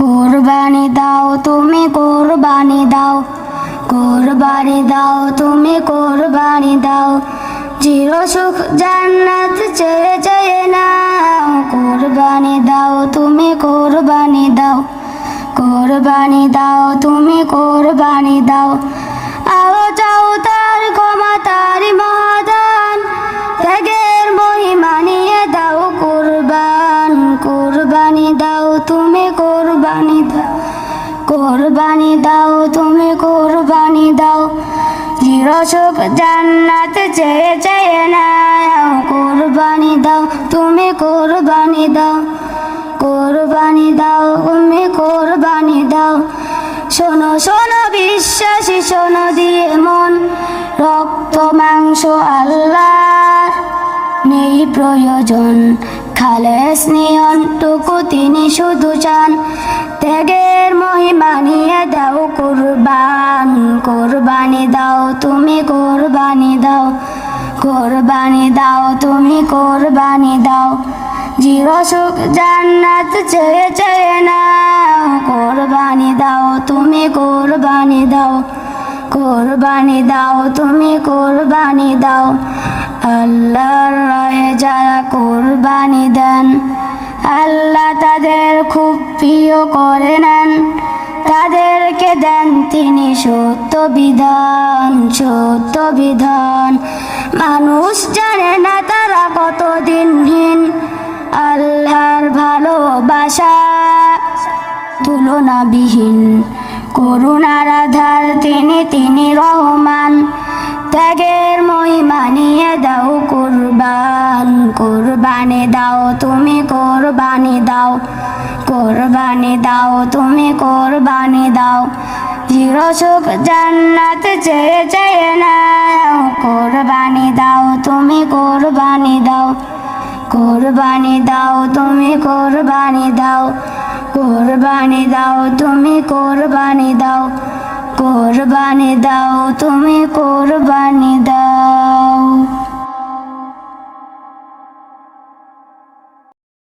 কোরবানি দাও তুমি কোরবানি দাও। কোরবানি দাও তুমি কোরবানি দাও। চির সুখ জান্নাত চেয়ে চেয়ে নাও। কোরবানি দাও তুমি কোরবানি দাও। কোরবানি দাও তুমি কোরবানি দাও। আও কোরবান দাও, তুমি কোরবানি দাও। কোরবানি দাও, তুমি কোরবানি দাও। চিরসুখ জান্নাত চেয়ে চেয়ে নাও কোরবানি দাও, তুমি কোরবানি দাও। কোরবানি দাও, তুমি কোরবানি দাও। শোনো শোনো বিশ্বাসী, শোনো দিয়ে মন। রক্ত, মাংস, আল্লাহ। নেই প্রয়োজন। খালেস নিয়নটুকু তিনি শুধু চান। ত্যাগের মহিমা নিয়ে দাও কোরবান। কোরবানি দাও তুমি, কোরবানি দাও। কোরবানি দাও তুমি, কোরবানি দাও। জিরসুখ জান্নাত চেয়ে চেয়ে নাও কোরবানি দাও তুমি, কোরবানি দাও। কোরবানি দাও তুমি, কোরবানি দাও। আল্লাহর রায়ে যারা কোরবানি দেন, আল্লাহ তাদের খুব প্রিয় করে নেন। তাদেরকে দেন তিনি সত্য বিধান সত্য বিধান। মানুষ জানে না তারা কত দিনহীন আল্লাহর ভালোবাসা তুলনাবিহীন। করুণার আধার তিনি তিনি রহমান। ত্যাগের মহিমা নিয়ে দাও, কোরবান, কোরবানি দাও, তুমি কোরবানি দাও কোরবানি দাও, তুমি কোরবানি দাও। চিরসুখ জান্নাত চেয়ে চেয়ে নাও, কোরবানি দাও, তুমি কোরবানি দাও। কোরবানি দাও, তুমি কোরবানি দাও। কোরবানি দাও, তুমি কোরবানি দাও। কোরবানি দাও, তুমি কোরবানি দাও।